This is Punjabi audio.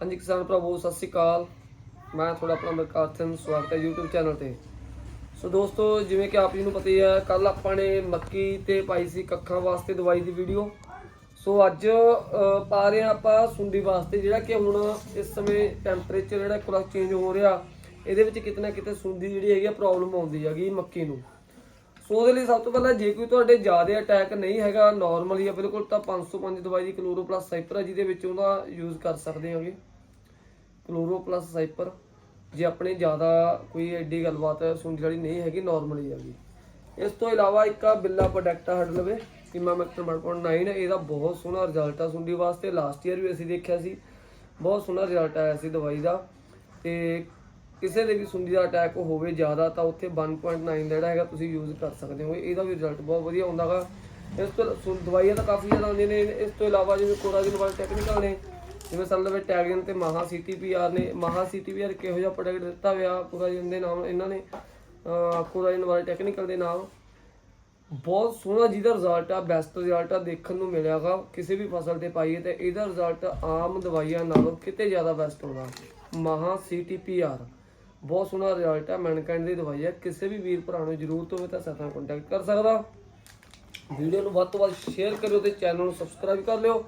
ਹਾਂਜੀ, ਕਿਸਾਨ ਭਰਾਵੋ, ਸਤਿ ਸ਼੍ਰੀ ਅਕਾਲ। ਮੈਂ ਤੁਹਾਡਾ ਆਪਣਾ ਬਲਕਾਰ ਸਵਾਗਤ ਹੈ YouTube ਚੈਨਲ ਤੇ। ਸੋ ਦੋਸਤੋ, ਜਿਵੇਂ ਕਿ ਆਪ ਜੀ ਨੂੰ ਪਤਾ ਹੀ ਹੈ ਕੱਲ ਆਪਾਂ ਨੇ ਮੱਕੀ ਤੇ ਪਾਈ ਸੀ ਕੱਖਾਂ ਵਾਸਤੇ ਦਵਾਈ ਦੀ ਵੀਡੀਓ ਸੋ ਅੱਜ ਪਾ ਰਹੇ ਹਾਂ ਆਪਾਂ ਸੁੰਡੀ ਵਾਸਤੇ, ਜਿਹੜਾ ਕਿ ਹੁਣ ਇਸ ਸਮੇਂ ਟੈਂਪਰੇਚਰ ਜਿਹੜਾ ਥੋੜਾ ਚੇਂਜ ਹੋ ਰਿਹਾ, ਇਹਦੇ ਵਿੱਚ ਕਿਤੇ ਨਾ ਕਿਤੇ ਸੁੰਡੀ ਜਿਹੜੀ ਹੈਗੀ ਪ੍ਰੋਬਲਮ ਆਉਂਦੀ ਹੈਗੀ ਮੱਕੀ ਨੂੰ। ਸੋ ਉਹਦੇ ਲਈ ਸਭ ਤੋਂ ਪਹਿਲਾਂ ਜੇ ਕੋਈ ਤੁਹਾਡੇ ਜ਼ਿਆਦਾ ਅਟੈਕ ਨਹੀਂ ਹੈਗਾ ਨਾਰਮਲੀ ਆ, ਬਿਲਕੁਲ ਤਾਂ 505 ਦਵਾਈ ਦੀ ਕਲੋਰੋ ਪਲੱਸ ਸਾਈਪਰ ਆ, ਜਿਹਦੇ ਵਿੱਚ ਉਹਦਾ ਯੂਜ਼ ਕਰ ਸਕਦੇ ਹੋਗੇ। ਕਲੋਰੋ ਪਲੱਸ ਸਾਈਪਰ ਜੇ ਆਪਣੇ ਜ਼ਿਆਦਾ ਕੋਈ ਐਡੀ ਗੱਲਬਾਤ ਸੁੰਡੀ ਵਾਲੀ ਨਹੀਂ ਹੈਗੀ ਨਾਰਮਲੀ ਹੈਗੀ। ਇਸ ਤੋਂ ਇਲਾਵਾ ਇੱਕ ਆ ਬਿੱਲਾ ਪ੍ਰੋਡਕਟ ਹੱਡ ਲਵੇ ਕਿਮਾ ਮੈਕਟਰ 1.9 ਇਹਦਾ ਬਹੁਤ ਸੋਹਣਾ ਰਿਜ਼ਲਟ ਆ ਸੁੰਡੀ ਵਾਸਤੇ। ਲਾਸਟ ਈਅਰ ਵੀ ਅਸੀਂ ਦੇਖਿਆ ਸੀ, ਬਹੁਤ ਸੋਹਣਾ ਰਿਜ਼ਲਟ ਆਇਆ ਸੀ ਦਵਾਈ ਦਾ। ਤੇ ਕਿਸੇ ਦੇ ਵੀ ਸੁੰਡੀ ਦਾ ਅਟੈਕ ਹੋਵੇ ਜ਼ਿਆਦਾ, ਤਾਂ ਉੱਥੇ 1.9 ਦਾ ਜਿਹੜਾ ਹੈਗਾ ਤੁਸੀਂ ਯੂਜ਼ ਕਰ ਸਕਦੇ ਹੋ। ਇਹਦਾ ਵੀ ਰਿਜ਼ਲਟ ਬਹੁਤ ਵਧੀਆ ਹੁੰਦਾਗਾ ਇਸ ਤੋਂ ਸੁ- ਦਵਾਈਆਂ ਤਾਂ ਕਾਫੀ ਜ਼ਿਆਦਾ ਆਉਂਦੀਆਂ ਨੇ। ਇਸ ਤੋਂ ਇਲਾਵਾ ਜਿਵੇਂ ਕੋਰਾਜਨ ਵਾਲੇ ਟੈਕਨੀਕਲ ਨੇ, ਜਿਵੇਂ ਸਰ ਲਵੇ ਟੈਗਨ ਤੇ ਮਹਾ ਸੀਟੀਪੀਆਰ ਨੇ। ਮਹਾ ਸੀਟੀਪੀਆਰ ਕਿਹੋ ਜਿਹਾ ਪ੍ਰੋਡਕਟ ਦਿੱਤਾ ਹੋਇਆ ਕੋਰਾਜਨ ਦੇ ਨਾਮ ਇਹਨਾਂ ਨੇ ਕੋਰਾਜਨ ਵਾਲੇ ਟੈਕਨੀਕਲ ਦੇ ਨਾਮ ਬਹੁਤ ਸੋਹਣਾ ਜਿਹਦਾ ਰਿਜ਼ਲਟ ਆ ਬੈਸਟ ਰਿਜ਼ਲਟ ਆ, ਦੇਖਣ ਨੂੰ ਮਿਲਿਆਗਾ। ਕਿਸੇ ਵੀ ਫਸਲ ਤੇ ਪਾਈਏ ਤੇ ਇਹਦਾ ਰਿਜ਼ਲਟ ਆਮ ਦਵਾਈਆਂ ਨਾਲੋਂ ਕਿਤੇ ਜ਼ਿਆਦਾ ਬੈਸਟ ਹੋਣਾ। ਮਹਾ ਸੀਟੀਪੀਆਰ ਬਹੁਤ ਸੋਹਣਾ ਰਿਜ਼ਲਟ ਹੈ ਮੈਨਕਾਈਂਡ ਦੀ ਦਵਾਈ ਹੈ ਕਿਸੇ ਵੀ ਵੀਰ ਭਰਾ ਨੂੰ ਜ਼ਰੂਰਤ ਹੋਵੇ ਤਾਂ ਸਾਡੇ ਨਾਲ ਕੰਟੈਕਟ ਕਰ ਸਕਦਾ। ਵੀਡੀਓ ਨੂੰ ਵੱਧ ਤੋਂ ਵੱਧ ਸ਼ੇਅਰ ਕਰਿਓ ਤੇ ਚੈਨਲ ਨੂੰ ਸਬਸਕ੍ਰਾਈਬ ਕਰ ਲਿਓ।